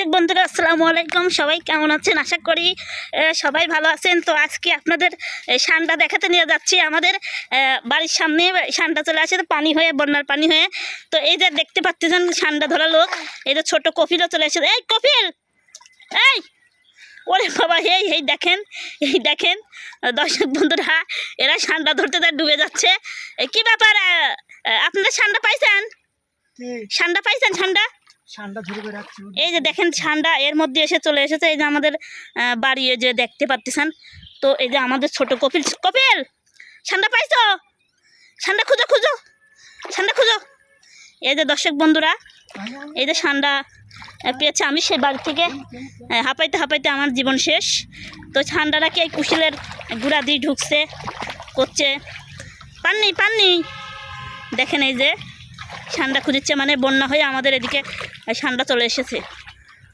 দর্শক বন্ধুরা আসসালামু আলাইকুম। সবাই কেমন আছেন? আশা করি সবাই ভালো আছেন। তো আজকে আপনাদের সান্ডা দেখাতে নিয়ে যাচ্ছি। আমাদের বাড়ির সামনে সান্ডা চলে আসে তো পানি হয়ে বন্যার পানি হয়ে। তো এই যে দেখতে পাচ্ছেন সান্ডা ধরা লোক এই যে ছোট কপিলও চলে এসেছে। এই কপিল এই! ওরে বাবা এই এই দেখেন এই দেখেন। দর্শক বন্ধুরা এরা সান্ডা ধরতে তার ডুবে যাচ্ছে। কি ব্যাপার? আপনারা সান্ডা পাইছেন? সান্ডা পাইছেন সান্ডা এই যে দেখেন ঠান্ডা এর মধ্যে এসে চলে এসেছে। এই যে আমাদের বাড়ি যে দেখতে পাচ্ছেন। তো এই যে আমাদের ছোট কপিল কপিল ঠান্ডা পাইছো? ঠান্ডা খুঁজো খুঁজো ঠান্ডা খুঁজো। এই যে দর্শক বন্ধুরা, এই যে ঠান্ডা পেয়েছে আমি সেই বাড়ি থেকে। হাঁপাইতে হাঁপাইতে আমার জীবন শেষ। তো ঠান্ডাটাকে এই কুশিলের গুড়া দিয়ে ঢুকছে, করছে? পাননি পাননি। দেখেন এই যে ঠান্ডা খুঁজছে মানে বন্যা হয়ে আমাদের এদিকে ঠান্ডা চলে এসেছে।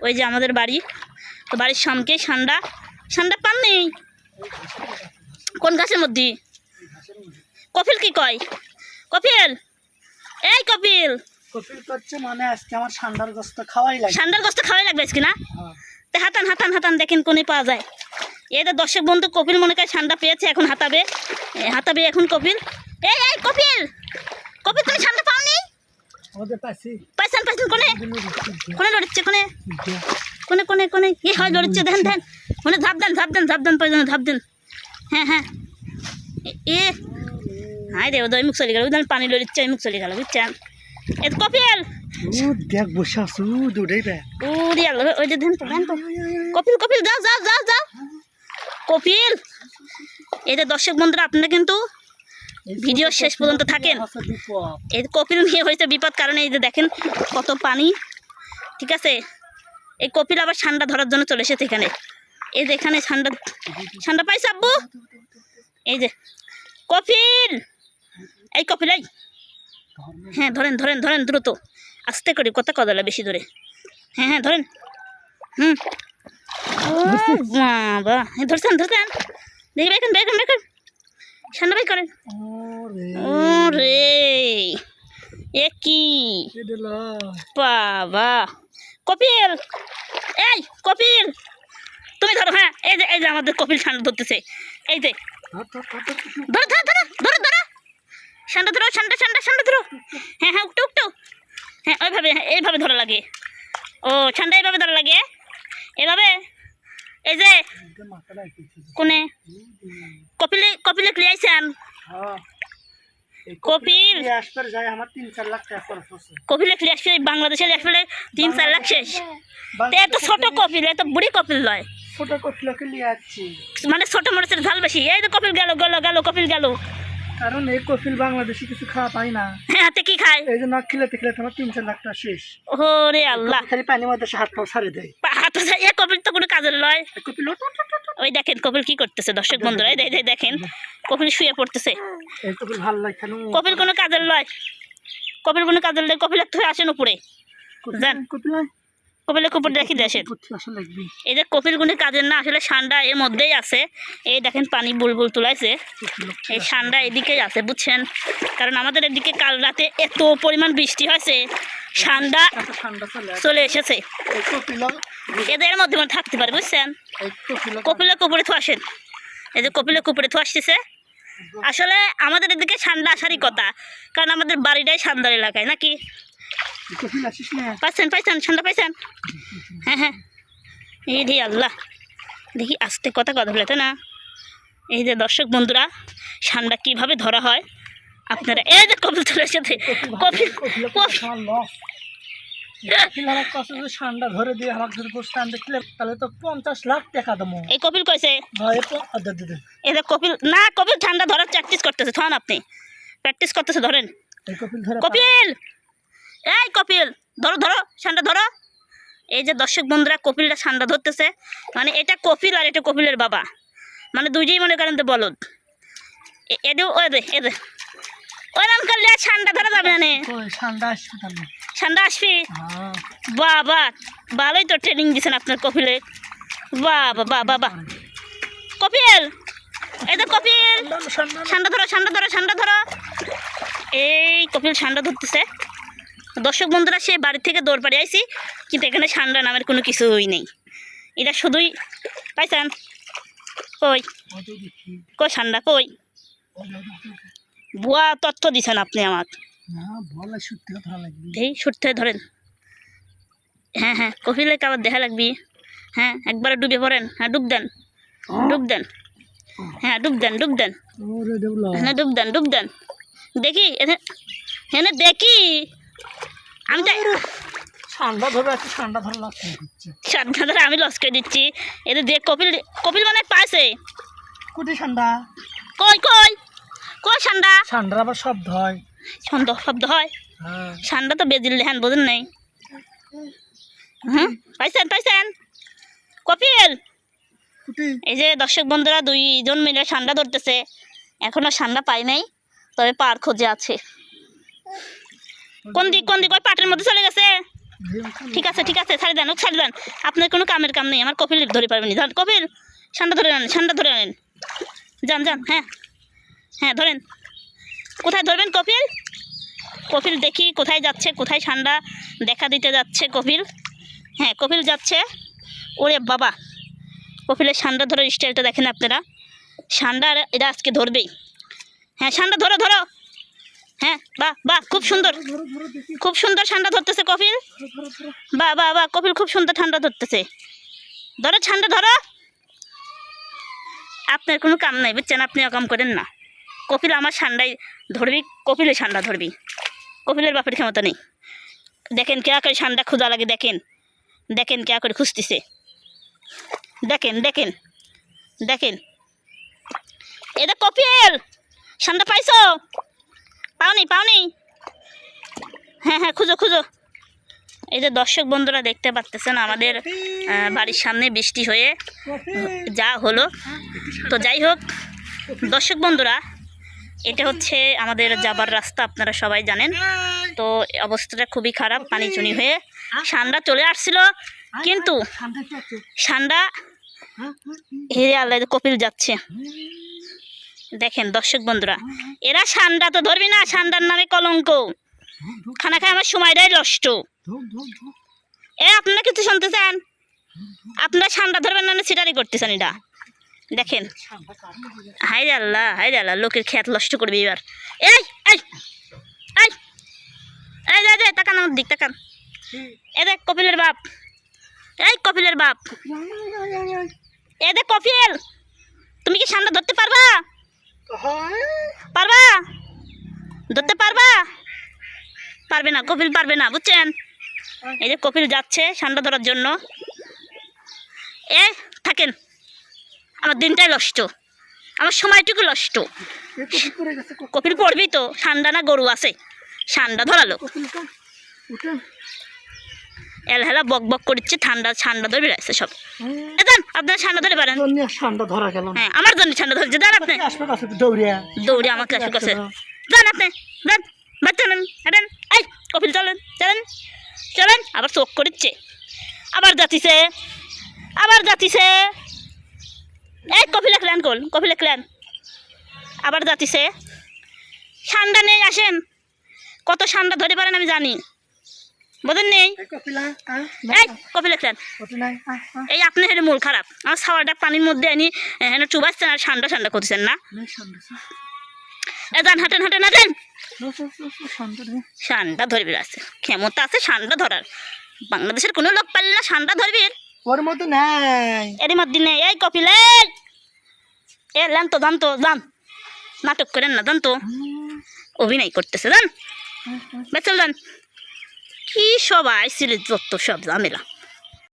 ওই যে আমাদের বাড়ি। তো বাড়ির সামনেই ঠান্ডা ঠান্ডা পান নেই। কোন গাছের মধ্যে? কপিল কি কয়? কপিল? এই কপিল! কপিল করছে মানে আজকে আমার ঠান্ডার গোস্ত খাওয়াই লাগে ঠান্ডার গোস্ত খাওয়াই লাগবে আজকে না? হ্যাঁ। হাতান হাতান হাতান দেখেন কোনে পাওয়া যায়। এটা দর্শক বন্ধু কপিল মনে করে ঠান্ডা পেয়েছে এখন হাতাবে হাতাবে এখন কপিল। এই এই কপিল! কপিল তুমি ঠান্ডা পাওনি? আমাদের পাশে। পাইছেন কোনে কোনে লড়ছে কোনে কোনে কোনে কোনে কি হয় লড়ছে মানে ধাপ দেন ধাপ দেন ধাপ দেন ধাপ দেন। হ্যাঁ হ্যাঁ। এ- এ। হাই রে ওদের মুখ চলে গেল। ওদের পানি লড়ছে মুখ চলে গেল বুঝছেন? এ দেখ বসে আসু ওই যে তো তো। কপিল কপিল যাও। কপিল! এই যে দর্শক বন্ধুরা আপনারা কিন্তু ভিডিও শেষ পর্যন্ত থাকেন। এই কপিল নিয়ে হয়েছে বিপদ কারণে এই যে দেখেন কত পানি। ঠিক আছে? এই কপিল আবার ঠান্ডা ধরার জন্য চলে এসেছে এখানে। এই যে এখানে ঠান্ডা ঠান্ডা পাইছে আব্বু? এই যে কপিল! এই কপিল এই। হ্যাঁ ধরেন ধরেন ধরেন দ্রুত। আস্তে করে কথা কদলা বেশি ধরে। হ্যাঁ হ্যাঁ ধরেন। হুম। ও বাবা। হ্যাঁ ধরছেন ধরছেন। দেখি বেকন বেকন বেকন ঠান্ডা বাই করেন ওরে, রে এ কি? বাবা। কপিল! এই কপিল! তুমি ধরো হ্যাঁ এই যে এই যে আমাদের কপিল ঠান্ডা ধরতেছে। এই যে। ধর, ধর, ধর, ধর, ধর। ধরো ধরো ধরো ধরো। ঠান্ডা ধরো হ্যাঁ হ্যাঁ উঠো উঠো হ্যাঁ ওইভাবে হ্যাঁ এইভাবে ধরা লাগে। ও ঠান্ডা এইভাবে ধরা লাগে। এভাবে। এই যে। কোনে কপিলে কপিলে ক্লিয়াইছেন। এই কপিল। যায় আমার তিন চার লাখ কপিলে আসলে তিন চার লাখ শেষ তো এত ছোট কপিল এত বুড়ি কপিল নয় ছোট আসছি মানে ছোট মানুষের ঝাল বেশি এই তো কপিল গেল গেল গেল কপিল গেল কারণ এই কপিল বাংলাদেশি কিছু খাওয়া পাই না। হ্যাঁ হাতে কি খায়? এই আমার তিন চার লাখ টাকা শেষ। আল্লাহ। খালি পানির মধ্যে হাত পাও ছাড়ে দেয়। হাতে এ কপিল তো কোনো কাজের লয়। কপিল। ওই দেখেন কপিল কি করতেছে দর্শক বন্ধুরা এই দেখেন। কপিল শুয়ে পড়তেছে। এই কপিল ভালো লাগে কেন? কপিল কোনো কাজের লয়। কপিল কোনো কাজের লয় কপিল একটু হয়ে আসেন উপরে। কপিল- যান। কপিল আয়। কপিলের উপরে দেখি লাগবে। এই যে কপিল কোনো কাজের না আসলে ঠান্ডা এর মধ্যেই আছে। এই দেখেন পানি বুলবুল তুলাইছে। এই ঠান্ডা এদিকেই আছে বুঝছেন? কারণ আমাদের এদিকে কাল রাতে এত পরিমাণ বৃষ্টি হয়েছে ঠান্ডা চলে এসেছে। এদের মধ্যে মধ্যে থাকতে পারে বুঝছেন? কপিলের কপিল কপিলে কুপুরে থু আসেন। এই যে কপিলের কুপুরে থু আসতেছে। আসলে আমাদের এদিকে ঠান্ডা আসারই কথা। কারণ আমাদের বাড়িটাই ঠান্ডার এলাকায় নাকি? পাইছেন পাইছেন ঠান্ডা পাইছেন? হ্যাঁ হ্যাঁ। এই রে আল্লাহ। দেখি আস্তে কথা কথা বলে না। এই যে দর্শক বন্ধুরা ঠান্ডা কীভাবে ধরা হয়? আপনারা এই যে কপিল চলে এসেছে কপিল ধরে দিয়ে আমাকে যদি বসে দেখলে তাহলে তো পঞ্চাশ লাখ টাকা দেবো। এই কপিল কইছে? ভাই প- আ, দে, দে, দে। এই যে কপিল না কপিল ঠান্ডা ধরার প্র্যাকটিস করতেছে থন আপনি। প্র্যাকটিস করতেছে ধরেন। কপিল কপিল এই কপিল ধরো ধরো ঠান্ডা ধরো। এই যে দর্শক বন্ধুরা কপিলটা ঠান্ডা ধরতেছে। মানে এটা কপিল আর এটা কপিলের বাবা। মানে দুইটাই মনে করেন তো বলদ। এ- ওই দে এদে ওরম করলে আর ধরা যাবে না আসবে হ্যাঁ। বাবা ভালোই তো ট্রেনিং দিছেন আপনার কপিলে। বাবা বাবা বাবা। কপিল এই কপিল। ধরো ধরো। ধরো এই কপিল ঠান্ডা ধরতেছে। দর্শক বন্ধুরা সে বাড়ি থেকে দৌড় পাড়ে আইছি কিন্তু এখানে ঠান্ডা নামের কোনো কিছুই নেই। এটা শুধুই পাইছেন? কই? কই ঠান্ডা কই? ভুয়া তথ্য দিছেন আপনি আমার এই সত্যি ধরেন। হ্যাঁ হ্যাঁ কপিলে কাবার দেখা লাগবি। হ্যাঁ একবারে ডুবে পড়েন। হ্যাঁ ডুব দেন। ডুব দেন। হ্যাঁ ডুব দেন ডুব দেন। হ্যাঁ ডুব দেন ডুব দেন। দেখি এনে দেখি। আমি তো ঠান্ডা ধরে আছে ঠান্ডা ধরে লাগছে হচ্ছে সাত ঘাটারে আমি লস করে দিচ্ছি। দেখ কপিল কপিল মানে পাইছে। কুটি ঠান্ডা। কই কই? কই ঠান্ডা? ঠান্ডার আবার শব্দ হয়। ছন্দ শব্দ হয়? হ্যাঁ। ঠান্ডা তো বেজিল হ্যান বোঝেন নাই। হুম পাইছেন পাইছেন? কপিল! এই যে দর্শক বন্ধুরা দুইজন মিলে ঠান্ডা ধরতেছে। এখনও ঠান্ডা পাই নাই তবে পার খোঁজে আছে। কোন দিক কোন দিক? ওই পাটের মধ্যে চলে গেছে। ঠিক আছে ঠিক আছে, ছাড়ি দেন ও ছাড়ি দেন। আপনার কোনো কামের কাম নেই, আমার কপিল ধরে পারবেন যান কপিল ঠান্ডা ধরে আনেন ঠান্ডা ধরে আনেন। যান যান হ্যাঁ হ্যাঁ ধরেন। কোথায় ধরবেন কপিল? কপিল দেখি কোথায় যাচ্ছে, কোথায় ঠান্ডা দেখা দিতে যাচ্ছে কপিল। হ্যাঁ কপিল যাচ্ছে। ওরে বাবা, কপিলের ঠান্ডা ধরার স্টাইলটা দেখেন আপনারা। ঠান্ডা এরা আজকে ধরবেই। হ্যাঁ ঠান্ডা ধরো ধরো। হ্যাঁ বাহ বাহ, খুব সুন্দর। খুব সুন্দর ঠান্ডা ধরতেছে কপিল বাহ বাহ বাহ কপিল খুব সুন্দর ঠান্ডা ধরতেছে। ধরো, ঠান্ডা ধরো। আপনার কোনো কাম নাই, বুঝছেন? আপনি কাম করেন না। কপিল আমার ঠান্ডায় ধরবি কপিলে ঠান্ডা ধরবি। কপিলের বাপের ক্ষমতা নেই। দেখেন কেয়া করে ঠান্ডা ক্ষুদা লাগে, দেখেন। দেখেন কেয়া করে খুঁজতেছে। দেখেন দেখেন দেখেন। এটা কপিল ঠান্ডা পাইছো? পাওনি পাওনি। হ্যাঁ হ্যাঁ খুঁজো খুঁজো। এই যে দর্শক বন্ধুরা দেখতে পাচ্তেছেন আমাদের বাড়ির সামনে বৃষ্টি হয়ে যা হলো। তো যাই হোক, দর্শক বন্ধুরা, এটা হচ্ছে আমাদের যাবার রাস্তা, আপনারা সবাই জানেন। তো অবস্থাটা খুবই খারাপ, পানি চুনি হয়ে। ঠান্ডা চলে আসছিল, কিন্তু হ্যাঁ হেরে আল্লাহ কপিল যাচ্ছে। দেখেন দর্শক বন্ধুরা, এরা ঠান্ডা তো ধরবি না ঠান্ডার নামে কলঙ্ক। খানা খায় আমার সময়টাই নষ্ট। এ, আপনারা কিছু শুনতে চান? আপনারা ঠান্ডা ধরবেন না সিটারি করতেছেন এটা? দেখেন। হাই আল্লাহ হাই আল্লাহ, লোকের খ্যাত নষ্ট করবি এবার। এই এই এই এই তাকান আমার দিক, তাকান। এ দেখ, কপিলের বাপ। এই, কপিলের বাপ। এ দেখ, কপিল, তুমি কি ঠান্ডা ধরতে পারবা? পারবা? ধরতে পারবা? পারবে না, কপিল পারবে না, বুঝছেন? এই যে কপিল যাচ্ছে ঠান্ডা ধরার জন্য। এ থাকেন। আমার দিনটাই নষ্ট। আমার সময়টুকু করে কপিল পড়বি তো ঠান্ডা না গরু আছে? ঠান্ডা ধরালো। এলহেলা বক বক করছে ঠান্ডা ঠান্ডা ধরে আছে সব। দেন আপনারা ঠান্ডা ধরে পারেন ঠান্ডা ধরা গেল হ্যাঁ আমার জন্য ঠান্ডা ধরছে আপনি। দৌড়িয়া। দৌড়ে আমার কাছে। কাছে যান আপনি যান চলেন হাঁটেন। এই চলেন চলেন চলেন আবার চোখ করিচ্ছে। আবার যাতিছে আবার যাতিছে। এই কপিল ক্ল্যান কল কপিল ক্ল্যান আবার যাতিছে। ঠান্ডা নেই আসেন। কত ঠান্ডা ধরে পারেন আমি জানি। বোঝেন নেই? কপিলা এই আপনি মূল খারাপ। আমার সাওয়ারটা পানির মধ্যে আনি এখানে চুবাচ্ছেন আর ঠান্ডা ঠান্ডা করছেন না। ঠান্ডা এ হাঁটেন হাঁটেন হাঁটেন। ধরবি আছে ক্ষমতা আছে ঠান্ডা ধরার। বাংলাদেশের কোনো লোক পারলে না ঠান্ডা ধরবি। ওর মতো নাই। এর মধ্যে নেই। এই কপিল এই এ লেন তো জান তো জান। নাটক করেন না জান তো অভিনয় করতেছে জান। বেচল জান কি সব আইসিল যত সব ঝামেলা।